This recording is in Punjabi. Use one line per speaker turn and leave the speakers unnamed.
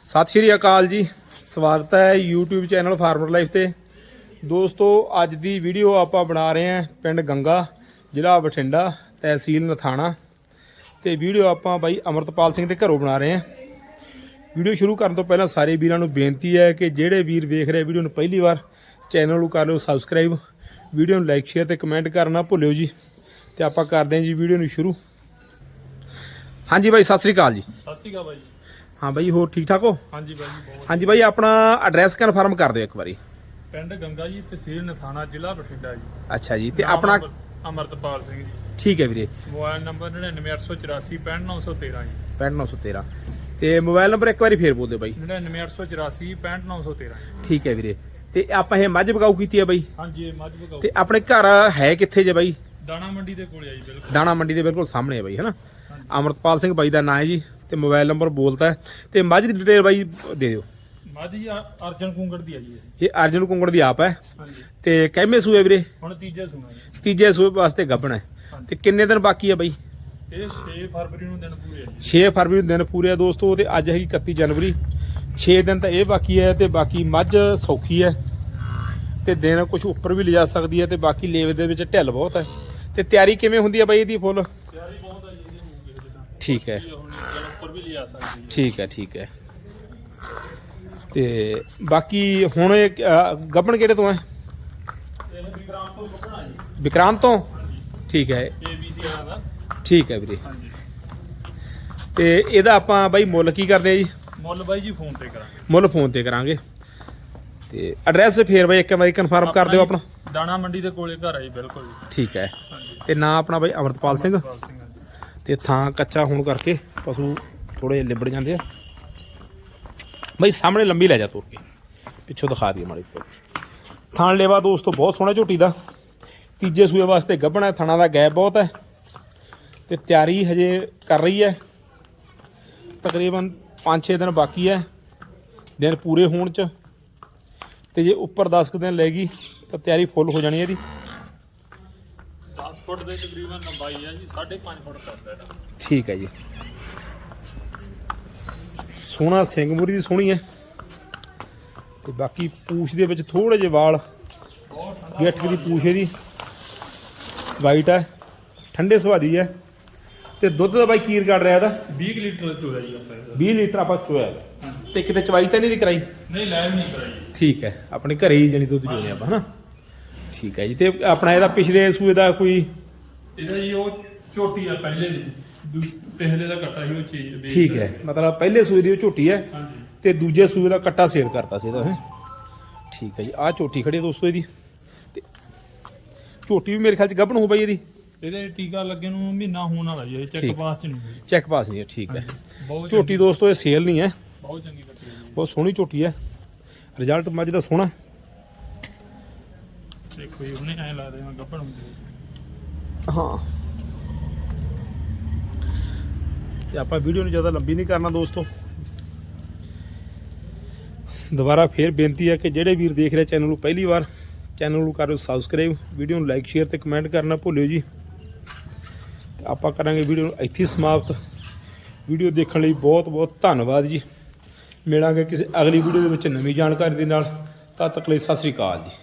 ਸਤਿ ਸ਼੍ਰੀ ਅਕਾਲ ਜੀ। ਸਵਾਗਤ ਹੈ YouTube ਚੈਨਲ ਫਾਰਮਰ ਲਾਈਫ ਤੇ। ਦੋਸਤੋ, ਅੱਜ ਦੀ ਵੀਡੀਓ ਆਪਾਂ ਬਣਾ ਰਹੇ ਹਾਂ ਪਿੰਡ ਗੰਗਾ, ਜ਼ਿਲ੍ਹਾ ਬਠਿੰਡਾ, ਤਹਿਸੀਲ ਨਥਾਣਾ। ਤੇ ਵੀਡੀਓ ਆਪਾਂ ਬਾਈ ਅਮਰਤਪਾਲ ਸਿੰਘ ਦੇ ਘਰੋਂ ਬਣਾ ਰਹੇ ਹਾਂ। ਵੀਡੀਓ ਸ਼ੁਰੂ ਕਰਨ ਤੋਂ ਪਹਿਲਾਂ ਸਾਰੇ ਵੀਰਾਂ ਨੂੰ ਬੇਨਤੀ ਹੈ ਕਿ ਜਿਹੜੇ ਵੀਰ ਵੇਖ ਰਹੇ ਵੀਡੀਓ ਨੂੰ ਪਹਿਲੀ ਵਾਰ ਚੈਨਲ ਨੂੰ ਕਰ ਲਿਓ ਸਬਸਕ੍ਰਾਈਬ ਵੀਡੀਓ ਨੂੰ ਲਾਈਕ ਸ਼ੇਅਰ ਤੇ ਕਮੈਂਟ ਕਰਨਾ ਭੁੱਲਿਓ ਜੀ। ਤੇ ਆਪਾਂ ਕਰਦੇ ਹਾਂ ਜੀ ਵੀਡੀਓ ਨੂੰ ਸ਼ੁਰੂ। ਹਾਂਜੀ ਬਾਈ, ਸਤਿ ਸ਼੍ਰੀ ਅਕਾਲ ਜੀ।
ਸਤਿ ਸ਼੍ਰੀ ਅਕਾਲ ਬਾਈ
ਹਾਂ ਬਾਈ ਹੋਰ ਠੀਕ ਠਾਕ ਹੋ?
ਹਾਂਜੀ ਬਾਈ ਜੀ ਬਹੁਤ
ਹਾਂਜੀ ਬਾਈ ਆਪਣਾ ਐਡਰੈਸ ਕਨਫਰਮ ਕਰ ਦਿਓ ਇੱਕ ਵਾਰੀ।
ਪਿੰਡ ਗੰਗਾ ਜੀ ਤਹਿਸੀਲ ਨਥਾਣਾ ਜ਼ਿਲ੍ਹਾ ਬਠਿੰਡਾ ਜੀ।
ਅੱਛਾ ਜੀ ਤੇ
ਨਾਮ
ਆਪਣਾ
ਅਮਰ- ਅਮਰਤਪਾਲ ਸਿੰਘ ਜੀ।
ਠੀਕ ਹੈ ਵੀਰੇ।
ਮੋਬਾਈਲ ਨੰਬਰ 99884 65913 ਜੀ।
65913 ਤੇ ਮੋਬਾਈਲ ਨੰਬਰ ਇੱਕ ਵਾਰੀ ਫੇਰ ਬੋਲ ਦਿਓ ਬਾਈ।
99884 65913 ਜੀ।
ਠੀਕ ਹੈ ਵੀਰੇ। ਤੇ ਆਪਾਂ ਇਹ ਮੱਝ ਬਗਾਊ ਕੀਤੀ ਹੈ ਬਾਈ?
ਹਾਂਜੀ ਇਹ ਮੱਝ
ਤੇ ਆਪਣੇ ਘਰ ਹੈ ਕਿੱਥੇ ਜੇ ਬਾਈ?
ਦਾਣਾ ਮੰਡੀ ਦੇ ਕੋਲੇ ਆ ਜੀ ਬਿਲਕੁਲ।
ਦਾਣਾ ਮੰਡੀ ਦੇ ਬਿਲਕੁਲ ਸਾਹਮਣੇ ਹੈ ਬਾਈ ਹੈਨਾ ਅਮਰਤਪਾਲ ਸਿੰਘ ਬਾਈ ਦਾ ਨਾਂ ਹੈ ਜੀ। ਤੇ ਮੋਬਾਈਲ ਨੰਬਰ ਬੋਲਤਾ ਹੈ। ਤੇ ਮੱਝ ਦੀ ਡਿਟੇਲ ਬਾਈ ਦੇ ਦਿਓ।
ਮੱਝ ਜੀ ਅ- ਅਰਜਨ ਕੁੰਗੜ ਦੀ ਆ ਜੀ ਇਹ।
ਇਹ ਅਰਜਨ ਕੁੰਗੜ ਦੀ ਆਪ ਹੈ।
ਹਾਂਜੀ।
ਤੇ ਕਹਿਮੇ ਸੂਏ ਵੀਰੇ?
ਹੁਣ ਤੀਜਾ ਸੁਣਾ ਜੀ।
ਤੀਜੇ ਸੂਏ ਵਾਸਤੇ ਗੱਭਣ ਹੈ। ਤੇ ਕਿੰਨੇ ਦਿਨ ਬਾਕੀ ਹੈ ਬਾਈ?
ਇਹ 6 ਫਰਵਰੀ ਨੂੰ ਦਿਨ ਪੂਰੇ ਆ ਜੀ।
6 ਫਰਵਰੀ ਨੂੰ ਦਿਨ ਪੂਰੇ ਆ ਦੋਸਤੋ ਤੇ ਅੱਜ ਹੈਗੀ 31 ਜਨਵਰੀ। 6 ਦਿਨ ਤਾਂ ਇਹ ਬਾਕੀ ਹੈ ਤੇ ਬਾਕੀ ਮੱਝ ਸੌਖੀ ਹੈ। ਤੇ ਦਿਨ ਕੁਝ ਉੱਪਰ ਵੀ ਲਿਜਾ ਸਕਦੀ ਹੈ ਤੇ ਬਾਕੀ ਲੇਵੇ ਦੇ ਵਿੱਚ ਢਿੱਲ ਬਹੁਤ ਹੈ। ਤੇ ਤਿਆਰੀ ਕਿਵੇਂ ਹੁੰਦੀ ਹੈ ਬਾਈ ਇਹਦੀ ਫੁੱਲ?
ਤਿਆਰੀ ਬਹੁਤ ਆ ਜੀ ਇਹਦੀ ਹੋਊਗੀ ਜਿੱਦਾਂ
ਠੀਕ ਹੈ।
ਉੱਪਰ ਵੀ ਲਿਆ ਸਕਦੀ
ਠੀਕ ਹੈ ਠੀਕ ਹੈ। ਤੇ ਬਾਕੀ ਹੁਣ ਇਹ ਅ, ਗੱਭਣ ਕਿਹੜੇ ਤੋਂ ਹੈ?
ਇਹ ਤੋਂ ਜੀ
ਵਿਕਰਾਂਤ ਤੋਂ? ਠੀਕ ਹੈ।
ਦਾ
ਠੀਕ ਹੈ ਵੀਰੇ।
ਹਾਂਜੀ
ਤੇ ਇਹਦਾ ਆਪਾਂ ਬਾਈ ਮੁੱਲ ਕੀ ਕਰਦੇ ਆ ਜੀ?
ਮੁੱਲ ਬਾਈ ਜੀ ਫੋਨ ਤੇ ਕਰਾਂਗੇ।
ਮੁੱਲ ਫੋਨ ਤੇ ਕਰਾਂਗੇ। ਤੇ ਐਡਰੈਸ ਫੇਰ ਬਾਈ ਇੱਕ ਵਾਰੀ ਕਨਫਰਮ ਕਰ ਦਿਓ ਆਪਣਾ
ਦਾਣਾ ਮੰਡੀ ਦੇ ਕੋਲੇ ਘਰ ਆ ਜੀ ਬਿਲਕੁਲ
ਠੀਕ ਹੈ। ਤੇ ਨਾਂ ਆਪਣਾ ਬਾਈ ਅਮਰਤਪਾਲ ਸਿੰਘ। ਤੇ ਥਾਂ ਕੱਚਾ ਹੋਣ ਕਰਕੇ ਪਸ਼ੂ ਥੋੜੇ ਲਿਬੜ ਜਾਂਦੇ ਆ। ਬਈ ਸਾਹਮਣੇ ਲੰਬੀ ਲੈ ਜਾ ਤੋਰ ਕੇ। ਪਿੱਛੋਂ ਦਿਖਾ ਦਈਏ ਮਾੜੀ ਤੋਂ ਥਾਣ ਲੇਵਾ ਦੋਸਤੋ, ਬਹੁਤ ਸੋਹਣਾ ਝੋਟੀ ਦਾ। ਤੀਜੇ ਸੂਏ ਵਾਸਤੇ ਗੱਭਣਾ, ਥਣਾ ਦਾ ਗੈਪ ਬਹੁਤ ਹੈ। ਤੇ ਤਿਆਰੀ ਹਜੇ ਕਰ ਰਹੀ ਹੈ। ਤਕਰੀਬਨ 5-6 ਦਿਨ ਬਾਕੀ ਹੈ। ਦਿਨ ਪੂਰੇ ਹੋਣ ਚ। ਤੇ ਜੇ ਉੱਪਰ 10 ਕੁ ਦਿਨ ਲੈ ਗਈ, ਤਾਂ ਤਿਆਰੀ ਫੁੱਲ ਹੋ ਜਾਣੀ ਹੈ ਇਹਦੀ।
ਫੁੱਟ ਦੇ ਤਕਰੀਬਨ ਲੰਬਾਈ ਆ ਜੀ 5.5 ਫੁੱਟ ਕਰਦਾ ਇਹਦਾ
ਠੀਕ ਹੈ ਜੀ। ਸੋਹਣਾ ਸਿੰਘ ਮੁਰੀ ਦੀ ਸੋਹਣੀ ਹੈ। ਤੇ ਬਾਕੀ ਪੂਛ ਦੇ ਵਿੱਚ ਥੋੜੇ ਜਿਹੇ ਵਾਲ ਗਿੱਠ ਦੀ ਪੂਛ ਇਹਦੀ। ਵਾਈਟ ਹੈ ਠੰਡੇ ਸੁਭਾਅ ਦੀ ਹੈ। ਤੇ ਦੁੱਧ ਦਾ ਬਾਈ ਕੀਰ ਕੱਢ ਰਿਹਾ ਇਹਦਾ?
20 ਲੀਟਰ ਚੋਦਾ ਜੀ ਆਪਾਂ ਇਹਦਾ।
20 ਲੀਟਰ ਆਪਾਂ ਚੋਇਆ। ਤੇ ਕਿਤੇ ਚਵਾਈ ਤਾਂ ਨਹੀਂ ਦੀ ਕਰਾਈ?
ਨਹੀਂ ਲੈ ਨਹੀਂ ਕਰਾਈ
ਠੀਕ ਹੈ ਆਪਣੇ ਘਰੇ ਹੀ ਜਣੀ ਦੁੱਧ ਚੋਣੇ ਆਪਾਂ ਹਨਾ? ਠੀਕ ਹੈ ਜੀ ਤੇ ਆਪਣਾ ਇਹਦਾ ਪਿਛਲੇ ਸੂਏ ਦਾ ਕੋਈ
ਇਹਦਾ ਜੀ ਉਹ ਝੋਟੀ ਆ ਪਹਿਲੇ ਦੀ ਦੂ- ਪਹਿਲੇ ਦਾ ਕੱਟਾ ਸੀ ਉਹ ਚੀਜ਼ ਵੇਚ
ਠੀਕ ਹੈ ਮਤਲਬ ਪਹਿਲੇ ਸੂਏ ਦੀ ਉਹ ਝੋਟੀ ਹੈ
ਹਾਂਜੀ।
ਤੇ ਦੂਜੇ ਸੂਏ ਦਾ ਕੱਟਾ ਸੇਲ ਕਰਤਾ ਸੀ ਇਹਦਾ ਹੈ ਠੀਕ ਹੈ ਜੀ ਆਹ ਝੋਟੀ ਖੜੀ ਹੈ ਦੋਸਤੋ ਇਹਦੀ। ਤੇ ਝੋਟੀ ਵੀ ਮੇਰੇ ਖਿਆਲ ਚ ਗੱਭਣ ਹੋ ਪਈ ਇਹਦੀ।
ਇਹਦੇ ਟੀਕਾ ਲੱਗੇ ਨੂੰ ਮਹੀਨਾ ਹੋਣ ਵਾਲਾ ਜੀ ਚੈੱਕ। ਪਾਸ ਚ ਨਹੀਂ ਹੋਈ।
ਚੈੱਕ ਪਾਸ ਨਹੀਂ ਹੈ ਠੀਕ ਹੈ।
ਬਹੁਤ
ਝੋਟੀ ਦੋਸਤੋ ਇਹ ਸੇਲ ਨਹੀਂ ਹੈ।
ਬਹੁਤ ਚੰਗੀ ਕੱਟੀ ਹੈ ਜੀ।
ਬਹੁਤ ਸੋਹਣੀ ਝੋਟੀ ਹੈ। ਰਿਜ਼ਲਟ ਮੱਝ ਦਾ ਸੋਹਣਾ।
ਦੇਖੋ ਜੀ ਉਹਨੇ ਐ ਲੱਗਦਾ ਜਿਵੇਂ ਗੱਭਣ ਹੁੰਦੀ ਹਾਂ।
ਤੇ ਆਪਾਂ ਵੀਡੀਓ ਨੂੰ ਜ਼ਿਆਦਾ ਲੰਬੀ ਨਹੀਂ ਕਰਨਾ ਦੋਸਤੋ। ਦੁਬਾਰਾ ਫੇਰ ਬੇਨਤੀ ਹੈ ਕਿ ਜਿਹੜੇ ਵੀਰ ਦੇਖ ਰਹੇ ਚੈਨਲ ਨੂੰ ਪਹਿਲੀ ਵਾਰ ਚੈਨਲ ਨੂੰ ਕਰੋ ਸਬਸਕ੍ਰਾਈਬ ਵੀਡੀਓ ਨੂੰ ਲਾਈਕ ਸ਼ੇਅਰ ਤੇ ਕਮੈਂਟ ਕਰਨਾ ਭੁੱਲਿਓ ਜੀ। ਤੇ ਆਪਾਂ ਕਰਾਂਗੇ ਵੀਡੀਓ ਨੂੰ ਇੱਥੇ ਸਮਾਪਤ। ਵੀਡੀਓ ਦੇਖਣ ਲਈ ਬਹੁਤ ਬਹੁਤ ਧੰਨਵਾਦ ਜੀ। ਮਿਲਾਂਗੇ ਕਿਸੇ ਅਗਲੀ ਵੀਡੀਓ ਦੇ ਵਿੱਚ ਨਵੀਂ ਜਾਣਕਾਰੀ ਦੇ ਨਾਲ। ਤਦ ਤੱਕ ਲਈ ਸਤਿ ਸ੍ਰੀ ਅਕਾਲ ਜੀ।